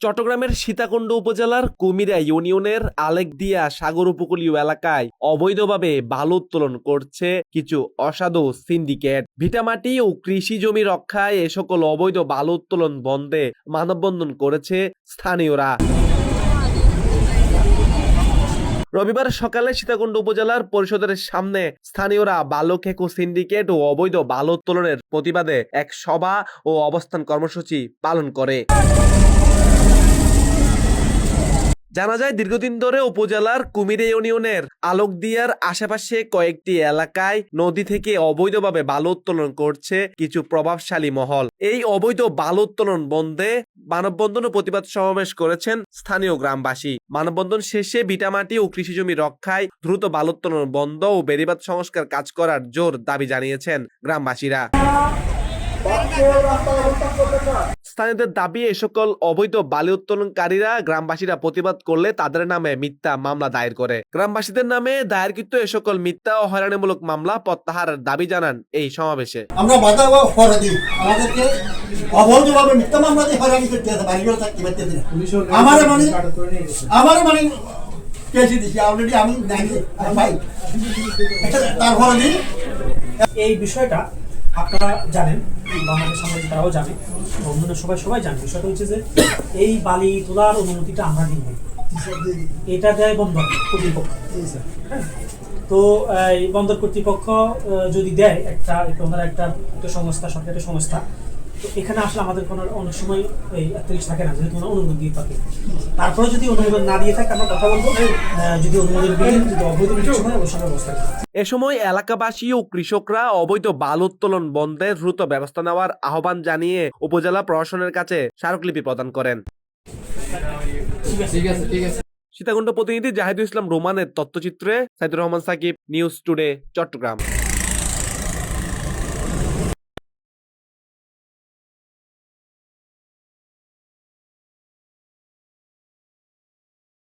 চট্টগ্রামের সীতাকুণ্ড উপজেলার কুমিরা ইউনিয়নের আলেকদিয়া সাগর উপকূলীয় এলাকায় অবৈধভাবে বালু উত্তোলন করছে কিছু অসাধু সিন্ডিকেট। ভিটামাটি ও কৃষি জমি রক্ষায় এ সকল অবৈধ বালু উত্তোলন বন্ধে মানববন্ধন করেছে স্থানীয়রা। রবিবার সকালে সীতাকুণ্ড উপজেলার পরিষদের সামনে স্থানীয়রা বালু সিন্ডিকেট ও অবৈধ বালু উত্তোলনের প্রতিবাদে এক সভা ও অবস্থান কর্মসূচি পালন করে। জানা যায়, দীর্ঘদিন ধরে উপজেলার কুমিরে ইউনিয়নের আলোকদিয়ার আশেপাশে কয়েকটি এলাকায় নদী থেকে অবৈধভাবে বালু উত্তোলন করছে কিছু প্রভাবশালী মহল। এই অবৈধ বালু উত্তোলন বন্ধে মানববন্ধন ও প্রতিবাদ সমাবেশ করেছেন স্থানীয় গ্রামবাসী। মানববন্ধন শেষে ভিটামাটি ও কৃষি জমি রক্ষায় দ্রুত বালু উত্তোলন বন্ধ ও বেড়িবাদ সংস্কার কাজ করার জোর দাবি জানিয়েছেন গ্রামবাসীরা। স্থানীয়দের দাবি এ সকল অবৈধ বালি উত্তোলনকারীরা গ্রামবাসীরা প্রতিবাদ করলে তাদের নামে মিথ্যা মামলা দায়ের করে। গ্রামবাসীদের নামে দায়েরকৃত এ সকল মিথ্যা ও হয়রানিমূলক মামলা প্রত্যাহারের দাবি জানান এই সমাবেশে। আমরা বাধা দিই। আমাদেরকে অবৈধভাবে মিথ্যা মামলা দিয়ে হয়রানি করতে আছে বাড়িগুলো থাকতে পারতেছি আমার মানে আমার মানে কেসি দিছি অলরেডি আমি নাই ভাই তারপরে দিই। এই বিষয়টা আপনারা জানেন বাংলাদেশ সমাজে তারাও জানে বন্ধুরা সবাই সবাই জানে। বিষয়টা হচ্ছে যে, এই বালি তোলার অনুমতিটা আমরা দিই এটা দেয় বন্দর কর্তৃপক্ষ। হ্যাঁ? তো এই বন্দর কর্তৃপক্ষ যদি দেয় একটা একটা ওনারা একটা একটা সংস্থা, সরকারি সংস্থা তো এখানে আসলে আমাদের কোনো অনেক সময় এই একত্রিশ থাকে না যেহেতু অনুমোদন দিয়ে থাকে। তারপরে যদি অনুমোদন না দিয়ে থাকে আমরা কথা বলব। যদি অনুমোদন দিয়ে যদি অবৈধ কিছু হয় অবশ্যই আমরা ব্যবস্থা। এ সময় এলাকাবাসী ও কৃষকরা অবৈধ বাল উত্তোলন বন্ধে দ্রুত ব্যবস্থা নেওয়ার আহ্বান জানিয়ে উপজেলা প্রশাসনের কাছে স্মারকলিপি প্রদান করেন। সীতাকুণ্ড প্রতিনিধি জাহিদুল ইসলাম রোমানের তথ্যচিত্রে সাইদুর রহমান সাকিব নিউজ টুডে চট্টগ্রাম।